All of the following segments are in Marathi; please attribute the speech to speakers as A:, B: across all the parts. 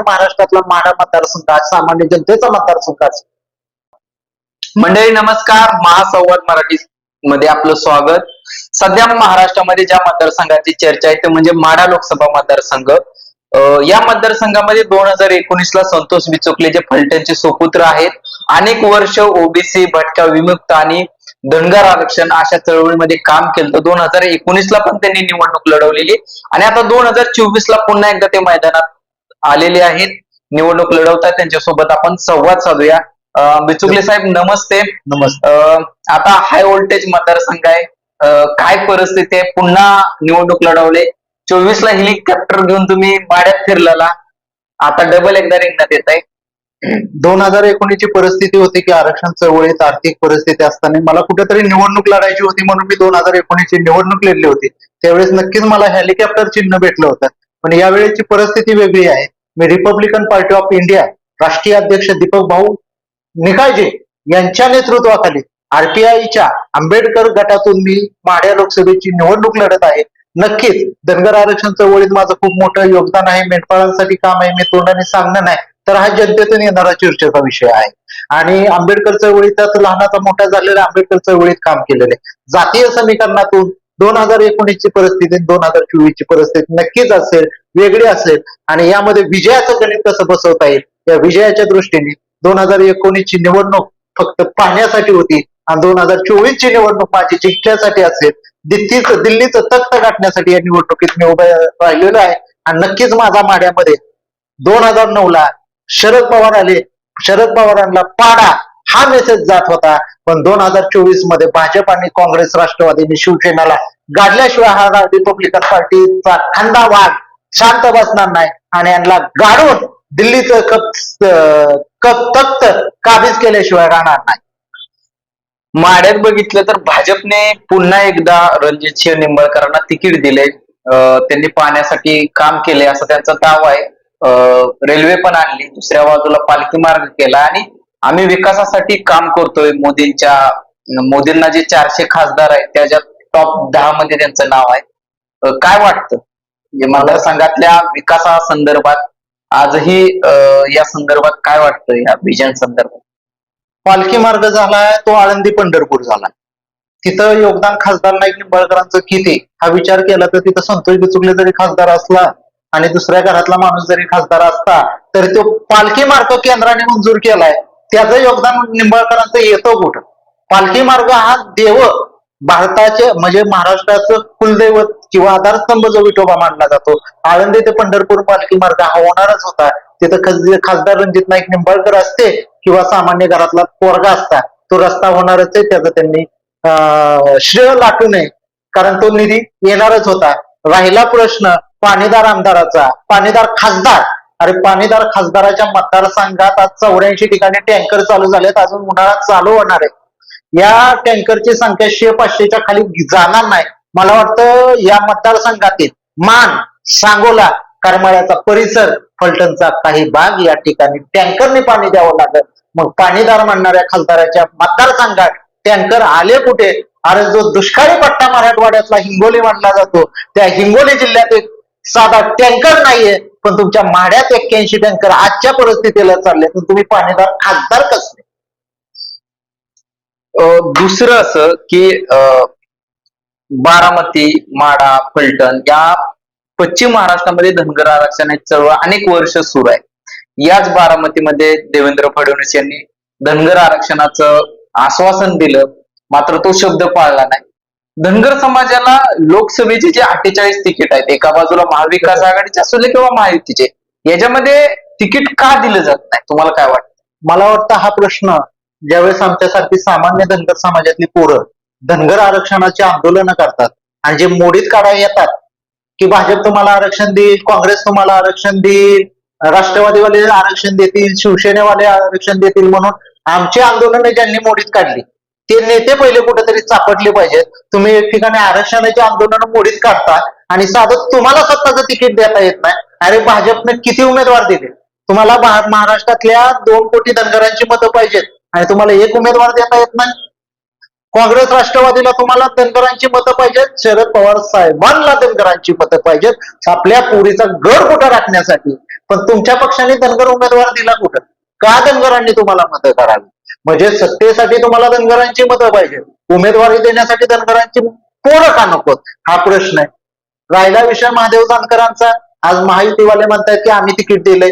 A: महाराष्ट्रातला माढा मतदारसंघ सामान्य जनतेचा मतदारसंघ
B: मंडळी नमस्कार. महासंवाद मराठी मध्ये आपलं स्वागत. सध्या महाराष्ट्रामध्ये ज्या मतदारसंघाची चर्चा आहे ते म्हणजे माढा लोकसभा मतदारसंघ. या मतदारसंघामध्ये दोन हजार एकोणीस ला संतोष बिचुकले जे फलटणचे सुपुत्र आहेत अनेक वर्ष ओबीसी भटका विमुक्त आणि धनगर आरक्षण अशा चळवळीमध्ये काम केलं दोन हजार एकोणीस ला पण त्यांनी निवडणूक लढवलेली. आणि आता दोन हजार चोवीस ला पुन्हा एकदा ते मैदानात आलेले आहेत. निवडणूक लढवतात. त्यांच्यासोबत आपण संवाद साधूया. बिचुकले साहेब नमस्ते.
A: नमस्ते.
B: आता हाय व्होल्टेज मतदारसंघ आहे. काय परिस्थिती आहे? पुन्हा निवडणूक लढवले. चोवीस ला हेलिकॉप्टर घेऊन तुम्ही माड्यात फिरलेला. आता डबल एकदा रिंगणात येत आहे.
A: दोन हजार एकोणीसची परिस्थिती होती की आरक्षण चळवळीत आर्थिक परिस्थिती असताना मला कुठेतरी निवडणूक लढायची होती म्हणून मी दोन हजार एकोणीसची निवडणूक लढली होती. त्यावेळेस नक्कीच मला हेलिकॉप्टर चिन्ह भेटलं होतं. पण यावेळेची परिस्थिती वेगळी आहे. मी रिपब्लिकन पार्टी ऑफ इंडिया राष्ट्रीय अध्यक्ष दीपक भाऊ निकायजे यांच्या नेतृत्वाखाली आरटीआयच्या आंबेडकर गटातून मी माढ्या लोकसभेची निवडणूक लढत आहे. नक्कीच धनगर आरक्षण चळवळीत माझं खूप मोठं योगदान आहे. मेंढपाळांसाठी काम आहे. मी तोंडाने सांगणं नाही तर हा जनतेतून येणारा चर्चेचा विषय आहे. आणि आंबेडकर चळवळीतच लहानाचा मोठा झालेला आंबेडकर चळवळीत काम केलेलं आहे. जातीय समीकरणातून दोन हजार एकोणीसची परिस्थिती दोन हजार चोवीसची परिस्थिती नक्कीच असेल वेगळी असेल. आणि यामध्ये विजयाचं गणित कसं बसवता येईल? या विजयाच्या दृष्टीने दोन हजार एकोणीसची निवडणूक फक्त पाहण्यासाठी होती आणि दोन हजार चोवीस ची निवडणूक माझी जिंकण्यासाठी असेल. दिल्लीचं दिल्लीचं तख्त गाठण्यासाठी या निवडणुकीत मी उभं राहिलेलो आहे. आणि नक्कीच माझा माड्यामध्ये दोन हजार नऊ ला शरद पवार आले. शरद पवारांना पाडा. हा मेसेज जात होता. पण दोन हजार चोवीसमध्ये भाजप आणि काँग्रेस राष्ट्रवादीने शिवसेनेला गाडल्याशिवाय हा रिपब्लिकन पार्टीचा थंडा वाघ शांत बसणार नाही. आणि यांना गाडून दिल्लीचं कप तख्त काबीज केल्याशिवाय राहणार नाही.
B: माड्यात बघितलं तर भाजपने पुन्हा एकदा रणजित सिंह निंबाळकरांना तिकीट दिले अं, त्यांनी पाहण्यासाठी काम केले असं त्यांचा दावा आहे. अं, रेल्वे पण आणली दुसऱ्या बाजूला पालखी मार्ग केला आणि आम्ही विकासासाठी काम करतोय. मोदींच्या मोदींना जे चारशे खासदार आहेत त्याच्यात टॉप दहा मध्ये त्यांचं नाव आहे. काय वाटतं? म्हणजे मतदारसंघातल्या विकासासंदर्भात आजही अं, या संदर्भात काय वाटतं या विजन संदर्भात?
A: पालखी मार्ग झालाय तो आळंदी पंढरपूर झाला. तिथं योगदान खासदार नाईक निंबाळकरांचं किती हा विचार केला तर तिथं संतोष बिचुकले जरी खासदार असला आणि दुसऱ्या घरातला माणूस जरी खासदार असता तरी तो पालखी मार्ग केंद्राने मंजूर केलाय. त्याचं योगदान निंबाळकरांचं येतं कुठं? पालखी मार्ग हा देव भारताचे म्हणजे महाराष्ट्राचं कुलदैवत किंवा आधारस्तंभ जो विठोबा मानला जातो आळंदी ते पंढरपूर पालखी मार्ग हा होणारच होता. तिथं खासदार रणजित नाईक निंबाळकर असते किंवा सामान्य घरातला पोरगा असता तो रस्ता होणारच आहे त्याचं त्यांनी अं, श्रेय लाटू नये. कारण तो निधी येणारच होता. राहिला प्रश्न पाणीदार आमदाराचा पाणीदार खासदार अरे पाणीदार खासदाराच्या मतदारसंघात आज चौऱ्याऐंशी ठिकाणी टँकर चालू झालेत. अजून उन्हाळा चालू होणार आहे. या टँकरची संख्या शे पाचशेच्या खाली जाणार नाही. मला वाटतं या मतदारसंघातील मान सांगोला करमाळ्याचा परिसर फलटणचा काही भाग या ठिकाणी टँकरने पाणी द्यावं लागत मग पाणीदार म्हणणाऱ्या खासदाराच्या मतदारसंघात टँकर आले कुठे? अरे जो दुष्काळी पट्टा मराठवाड्यातला हिंगोली मानला जातो. त्या हिंगोली जिल्ह्यात एक साधा टँकर नाहीये पण तुमच्या माड्यात एक्क्याऐंशी टँकर आजच्या परिस्थितीला चालले तर तुम्ही पाणीदार खासदार कसले?
B: अं, दुसरं असं की अं, बारामती माडा फलटण या पश्चिम महाराष्ट्रामध्ये धनगर आरक्षणाची चळवळ अनेक वर्ष सुरू आहे. याच बारामतीमध्ये देवेंद्र फडणवीस यांनी धनगर आरक्षणाचं आश्वासन दिलं मात्र तो शब्द पाळला नाही. धनगर समाजाला लोकसभेचे जे अठ्ठेचाळीस तिकीट आहेत एका बाजूला महाविकास आघाडीचे असू दे किंवा महायुतीचे याच्यामध्ये तिकीट का दिलं जात नाही? तुम्हाला काय वाटतं?
A: मला वाटतं हा प्रश्न ज्यावेळेस आमच्यासारखी सामान्य धनगर समाजातली पोरं धनगर आरक्षणाचे आंदोलन करतात आणि जे मोडीत काढायला येतात की भाजप तुम्हाला आरक्षण देईल काँग्रेस तुम्हाला आरक्षण देईल राष्ट्रवादीवाले आरक्षण देतील शिवसेनेवाले आरक्षण देतील म्हणून आमची आंदोलन ज्यांनी मोडीत काढली ते नेते पहिले कुठेतरी चापटले पाहिजेत. तुम्ही एक ठिकाणी आरक्षणाचे आंदोलन मोडीत काढता आणि साधं तुम्हाला स्वतःचं तिकीट देता येत नाही. अरे भाजपने किती उमेदवार दिले? तुम्हाला महाराष्ट्रातल्या दोन कोटी धनगरांची मतं पाहिजेत. आणि तुम्हाला एक उमेदवार देता येत नाही. काँग्रेस राष्ट्रवादीला तुम्हाला धनगरांची मतं पाहिजेत. शरद पवार साहेबांना धनगरांची मतं पाहिजेत. आपल्या पुरीचा घर कुठं राखण्यासाठी? पण तुमच्या पक्षाने धनगर उमेदवार दिला कुठं? का धनगरांनी तुम्हाला मतं करावी? म्हणजे सत्तेसाठी तुम्हाला धनगरांची मतं पाहिजे. उमेदवारी देण्यासाठी धनगरांची पोरं का नकोत? हा प्रश्न आहे. राहिला विषय महादेव जानकरांचा. आज महायुतीवाले म्हणतायत की आम्ही तिकीट दिलंय.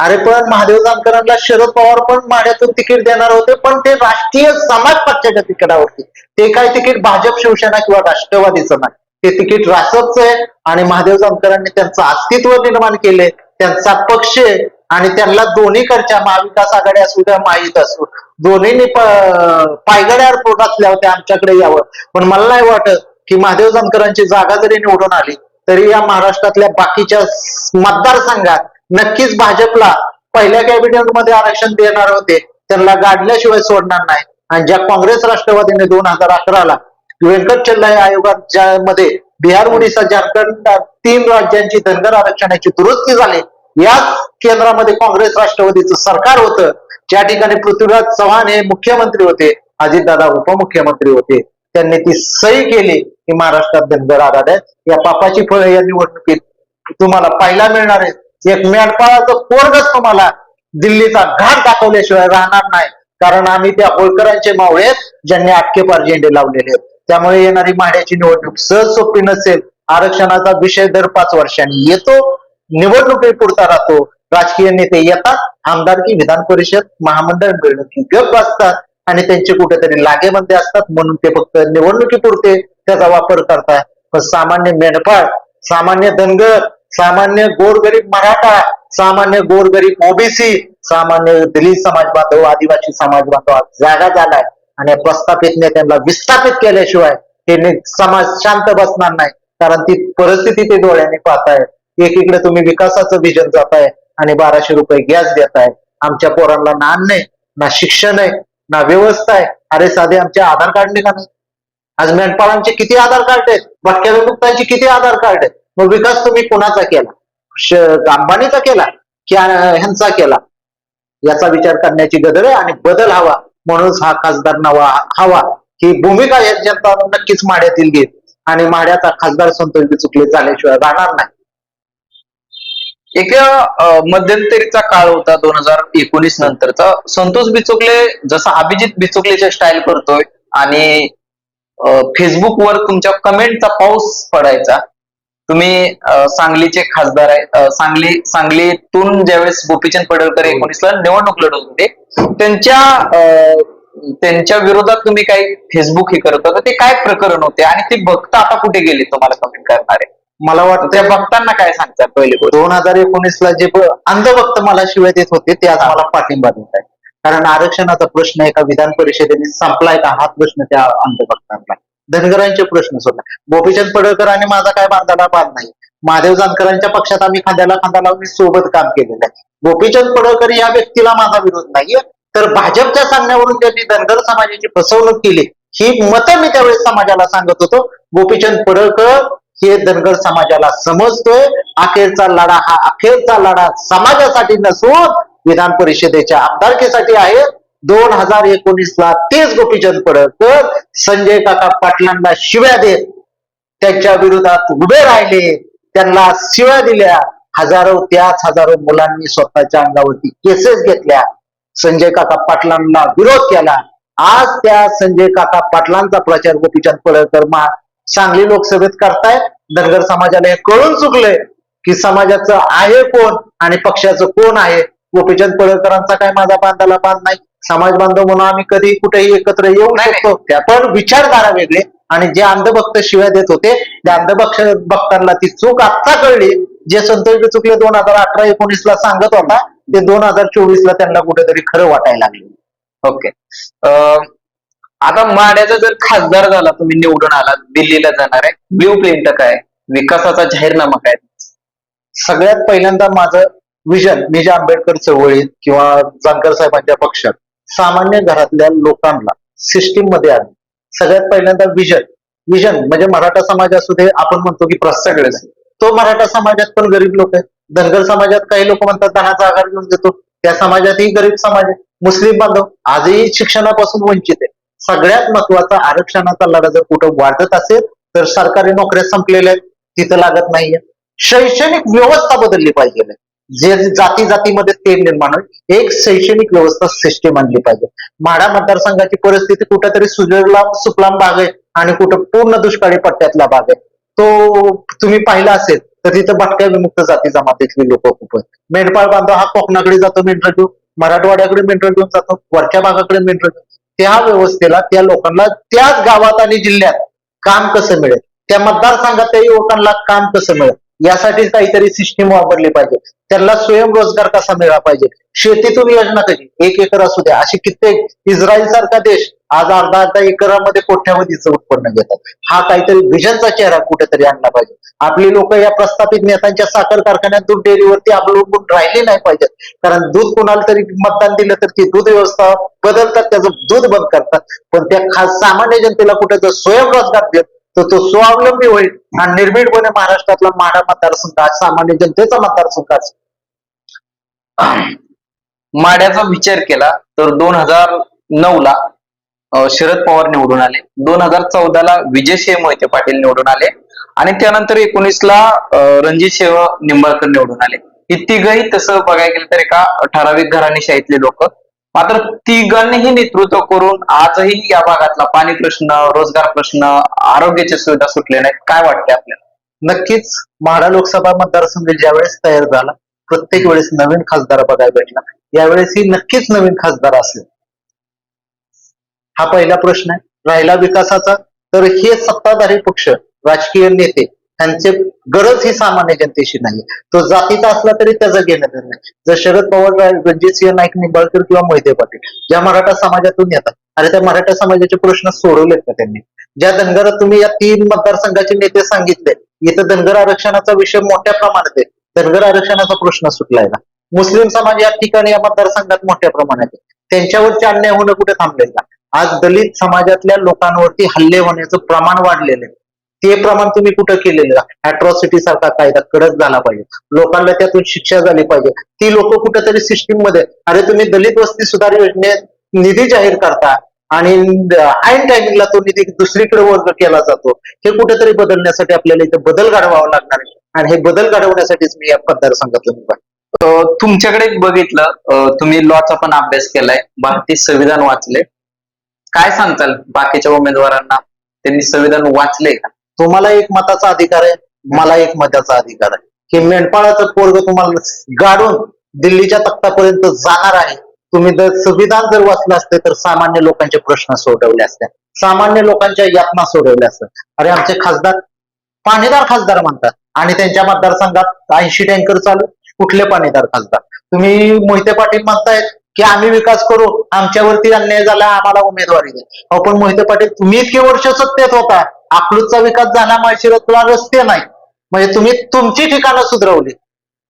A: अरे पण महादेव जानकरांना शरद पवार पण माढ्यातून तिकीट देणार होते पण ते राष्ट्रीय समाज पक्षाच्या तिकिटावरती. ते काय तिकीट भाजप शिवसेना किंवा राष्ट्रवादीचं नाही. ते तिकीट रासपचं आहे आणि महादेव जानकरांनी त्यांचं अस्तित्व निर्माण केले त्यांचा पक्ष आणि त्यांना दोन्हीकडच्या महाविकास आघाडी असू द्या माहीत असू. दोन्हीने पायगड्यावर पोट असल्या होत्या आमच्याकडे यावं पण मला नाही वाटत की महादेव जानकरांची जागा जरी निवडून आली तरी या महाराष्ट्रातल्या बाकीच्या मतदारसंघात नक्कीच भाजपला पहिल्या कॅबिनेटमध्ये आरक्षण देणार होते. त्यांना गाडल्याशिवाय सोडणार नाही. आणि ज्या काँग्रेस राष्ट्रवादीने दोन हजार अकराला व्यंकट चल्लाई आयोगाच्या मध्ये बिहार ओडिसा झारखंड तीन राज्यांची धनगर आरक्षणाची दुरुस्ती झाली याच केंद्रामध्ये काँग्रेस राष्ट्रवादीचं सरकार होतं. ज्या ठिकाणी पृथ्वीराज चव्हाण हे मुख्यमंत्री होते अजितदादा उपमुख्यमंत्री होते त्यांनी ती सही केली की महाराष्ट्रात धनगर आघाड्या या पापाची फळं या निवडणुकीत तुम्हाला पाहायला मिळणार आहेत. एक मेंढपाळाचं कोरगच तुम्हाला दिल्लीचा घाट दाखवल्याशिवाय राहणार नाही. कारण आम्ही त्या होळकरांचे मावळे ज्यांनी आटकेपार झेंडे लावलेले आहेत. त्यामुळे येणारी माड्याची निवडणूक सहज सोपी नसेल. आरक्षणाचा विषय दर पाच वर्षांनी येतो. निवडणुकीपुरता राहतो. राजकीय नेते येतात. आमदारकी विधान परिषद महामंडळ मिळणं गप असतात आणि त्यांचे कुठेतरी लागेमध्ये असतात म्हणून ते फक्त निवडणुकीपुरते त्याचा वापर करतात. पण सामान्य मेंढपाळ सामान्य धनगर सामान्य गोरगरीब मराठा सामान्य गोरगरीब ओबीसी सामान्य दलित समाज बांधव आदिवासी समाज बांधव जागा झालाय आणि प्रस्थापित नेत्यांना विस्थापित केल्याशिवाय हे ने- समाज शांत बसणार नाही. कारण ती परिस्थिती ते डोळ्याने पाहताय एकीकडे तुम्ही विकासाचं विजन जाताय आणि बाराशे रुपये गॅस देताय. आमच्या पोरांना ना अन्न ना शिक्षण आहे ना व्यवस्था आहे. अरे साधे आमचे आधार कार्ड नाही का? नाही आज मेंढपाळांचे किती आधार कार्ड आहेत? भटक्या विमुक्तांचे किती आधार कार्ड आहेत? मग विकास तुम्ही कोणाचा केला? अंबानीचा केला? की ह्यांचा केला? याचा विचार करण्याची गरज आहे आणि बदल हवा. म्हणूनच हा खासदार नवा हवा. ही भूमिका या जनता नक्कीच माड्यातील घेत आणि माड्याचा खासदार संतोष चुकले झाल्याशिवाय राहणार नाही.
B: एक मध्यंतरीचा काळ होता दोन हजार एकोणीस नंतरचा. संतोष बिचोकले जसा अभिजित बिचोकलेच्या स्टाईल करतोय आणि फेसबुकवर तुमच्या कमेंटचा पाऊस पडायचा. तुम्ही सांगलीचे खासदार आहे सांगली सांगलीतून ज्यावेळेस गोपीचंद पडळकर एकोणीसला निवडणूक लढवत होते त्यांच्या त्यांच्या विरोधात तुम्ही काही फेसबुक हे करत होता. ते काय प्रकरण होते आणि ते भक्त आता कुठे गेले तुम्हाला कमेंट करणारे?
A: मला वाटतं
B: त्या भक्तांना काय सांगतात पहिले
A: दोन हजार एकोणीस ला जे अंधभक्त मला शिवाय देत होते ते आज मला पाठिंबा देत आहे कारण आरक्षणाचा प्रश्न एका विधान परिषदेने संपलाय का? हा प्रश्न त्या अंधभक्तांना. धनगरांचे प्रश्न सुद्धा. गोपीचंद पडळकर आणि माझा काय बांधायला बांध नाही. महादेव जानकरांच्या पक्षात आम्ही खांद्याला खांदा लावून सोबत काम केलेलं आहे. गोपीचंद पडळकर या व्यक्तीला माझा विरोध नाहीये. तर भाजपच्या सांगण्यावरून त्यांनी धनगर समाजाची फसवणूक केली. ही मतं मी त्यावेळेस समाजाला सांगत होतो. गोपीचंद पडळकर हे धनगर समाजाला समजतोय. अखेरचा लढा हा अखेरचा लढा समाजासाठी नसून विधान परिषदेच्या आमदारकीसाठी आहे. दोन हजार एकोणीस ला तेच गोपीचंद पडळकर संजय काका पाटलांना शिव्या देत त्यांच्या विरोधात उभे राहिले. त्यांना शिव्या दिल्या. हजारो त्याच हजारो मुलांनी स्वतःच्या अंगावरती केसेस घेतल्या. संजय काका पाटलांना विरोध केला. आज त्या संजय काका पाटलांचा प्रचार गोपीचंद पडळकर सांगली लोकसभेत करतायत धनगर समाजाला हे कळून चुकलंय की समाजाचं आहे कोण आणि पक्षाचं कोण आहे? गोपीचंद पडळकरांचा काय माझा बांधाला बांध नाही? समाज बांधव म्हणून आम्ही कधी कुठेही एकत्र येऊ
B: नाही,
A: शकतो पण विचारधारा वेगळे आणि जे अंधभक्त शिव्या देत होते त्या अंधभक्त भक्तांना ती चूक आत्ता कळली. जे संतोष चुकले दोन हजार अठरा एकोणीस ला सांगत होता ते दोन हजार चोवीस ला त्यांना कुठेतरी खरं वाटायला लागले.
B: ओके. अं, आता माड्याचा जर खासदार झाला तुम्ही निवडून आला दिल्लीला जाणार आहे ब्ल्यू प्रिंट काय? विकासाचा जाहीरनामा काय?
A: सगळ्यात पहिल्यांदा माझं विजन मी आंबेडकर चळवळीत किंवा जानकर साहेबांच्या पक्षात सामान्य घरातल्या लोकांना सिस्टीममध्ये आली. सगळ्यात पहिल्यांदा विजन विजन म्हणजे मराठा समाज असू दे आपण म्हणतो की प्रस्ताकडे तो मराठा समाजात पण गरीब लोक आहेत. धनगर समाजात काही लोक म्हणतात धनाचा आधार घेऊन देतो. त्या समाजातही गरीब समाज आहे. मुस्लिम बांधव आजही शिक्षणापासून वंचित आहे. सगळ्यात महत्त्वाचा आरक्षणाचा लढा जर कुठं वाढत असेल तर सरकारी नोकऱ्या संपलेल्या आहेत. तिथं लागत नाहीये. शैक्षणिक व्यवस्था बदलली पाहिजे. जे जाती जातीमध्ये ते निर्माण होईल एक शैक्षणिक व्यवस्था सिस्टीम आणली पाहिजे. माढा मतदारसंघाची परिस्थिती कुठेतरी सुजलाम सुफलाम भाग आहे आणि कुठं पूर्ण दुष्काळी पट्ट्यातला भाग आहे. तो तुम्ही पाहिला असेल तर तिथं भटक्या विमुक्त जाती जमातीतली लोक खूप आहेत. मेंढपाळ बांधव हा कोकणाकडे जातो मेंढर घेऊन. मराठवाड्याकडे मेंढर घेऊन जातो वरच्या भागाकडे मेंढर घेऊन. त्या व्यवस्थेला त्या लोकांना त्याच गावात आणि जिल्ह्यात काम कसं मिळेल? त्या मतदारसंघात त्या युवकांना काम कसं मिळेल? यासाठी काहीतरी सिस्टीम वापरली पाहिजे. त्यांना स्वयंरोजगार कसा मिळाला पाहिजे? शेतीतून योजना कशी? एक एकर असू द्या. अशी कित्येक इस्रायल सारखा देश आज अर्धा अर्धा एकरामध्ये कोठ्यामध्येच उत्पन्न घेतात. हा काहीतरी विजनचा चेहरा कुठेतरी आणला पाहिजे. आपली लोक या प्रस्थापित नेत्यांच्या साखर कारखान्यात दूध डेअरीवरती अवलंबून राहिले नाही पाहिजेत. कारण दूध कोणाला तरी मतदान दिलं तर ती दूध व्यवस्था बदलतात त्याचं दूध बंद करतात. पण त्या खास सामान्य जनतेला कुठे जर स्वयंरोजगार देत तर तो स्वावलंबी होईल. आणि निर्भीडपणे महाराष्ट्रातला माढा मतदारसंघ आज सामान्य जनतेचा मतदारसंघ असेल.
B: माड्याचा विचार केला तर दोन हजार नऊ ला शरद पवार निवडून आले. दोन हजार चौदा ला विजयसिंह मोहिते पाटील निवडून आले. आणि त्यानंतर एकोणीसला रणजित सिंह निंबाळकर निवडून आले. ही तिघही तसं बघायला गेलं तर एका ठराविक घराणेशाहीतले लोक. मात्र तिघांनीही नेतृत्व करून आजही या भागातला पाणी प्रश्न रोजगार प्रश्न आरोग्याच्या सुविधा सुटले नाहीत. काय वाटते आपल्याला?
A: नक्कीच. म्हाडा लोकसभा मतदारसंघ ज्यावेळेस तयार झाला प्रत्येक वेळेस नवीन खासदार बघायला भेटला. यावेळेस ही नक्कीच नवीन खासदार असेल. हा पहिला प्रश्न आहे. राहिला विकासाचा. तर हे सत्ताधारी पक्ष राजकीय नेते त्यांचे गरज ही सामान्य जनतेशी नाही. तो जातीचा असला तरी त्याचं घेणं देणं नाही. जर शरद पवार रणजितसिंह नाईक निंबाळकर किंवा मोहिते पाटील ज्या मराठा समाजातून येतात आणि त्या मराठा समाजाचे प्रश्न सोडवलेत का त्यांनी? ज्या धनगरात तुम्ही या तीन मतदारसंघाचे नेते सांगितले इथं धनगर आरक्षणाचा विषय मोठ्या प्रमाणात आहे. धनगर आरक्षणाचा प्रश्न सुटलाय ना? मुस्लिम समाज या ठिकाणी या मतदारसंघात मोठ्या प्रमाणात आहे. त्यांच्यावरचे अन्याय होणं कुठे थांबलेला? का आज दलित समाजातल्या लोकांवरती हल्ले होण्याचं प्रमाण वाढलेलं आहे. ते प्रमाण तुम्ही कुठं केलेलं अॅट्रॉसिटी सारखा कायदा कडक झाला पाहिजे. लोकांना त्यातून शिक्षा झाली पाहिजे. ती लोक कुठेतरी सिस्टीममध्ये अरे तुम्ही दलित वस्ती सुधार योजनेत निधी जाहीर करता आणि ऐन टायमिंगला तो निधी दुसरीकडे वर्ग केला जातो. हे कुठेतरी बदलण्यासाठी आपल्याला इथं बदल घडवावा लागणार आहे. आणि हे बदल घडवण्यासाठीच मी या मतदारसंघातून उभा
B: तुमच्याकडे एक बघितलं. तुम्ही लॉचा पण अभ्यास केलाय. भारतीय संविधान वाचले काय सांगताल बाकीच्या उमेदवारांना? त्यांनी संविधान वाचले का?
A: तुम्हाला एक मताचा अधिकार आहे मला एक मताचा अधिकार आहे. की मेंढपाळाचं पोरग तुम्हाला गाडून दिल्लीच्या तख्तापर्यंत जाणार आहे. तुम्ही जर संविधान जर वाचलं असते तर सामान्य लोकांचे प्रश्न सोडवले असते. सामान्य लोकांच्या यातना सोडवल्या असतात. अरे आमचे खासदार पाणीदार खासदार म्हणतात. आणि त्यांच्या मतदारसंघात ऐंशी टँकर चालू कुठले पाणीदार खासदार? तुम्ही मोहिते पाटील म्हणतायत की आम्ही विकास करू आमच्यावरती अन्याय झाला आम्हाला उमेदवारी द्या अहो पण मोहिते पाटील तुम्ही इतके वर्ष सत्तेत होता. अकलूजचा विकास झाला माळशिरसला रस्ते नाही. म्हणजे तुम्ही तुमची ठिकाणं सुधरवली.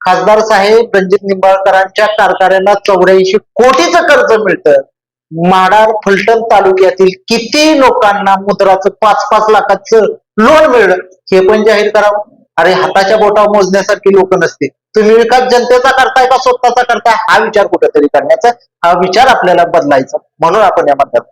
A: खासदार साहेब रणजित निंबाळकरांच्या कारखान्यांना चौऱ्याऐंशी कोटीचं कर्ज मिळतं. माडार फलटण तालुक्यातील किती लोकांना मुद्राचं पाच पाच लाखाचं लोन मिळलं? हे पण जाहीर करावं अरे हाताच्या बोटावर मोजण्यासारखी लोक नसते तुम्ही विकास जनतेचा करताय का स्वतःचा करताय? हा विचार कुठेतरी करण्याचा हा विचार आपल्याला बदलायचा. म्हणून आपण या मतदार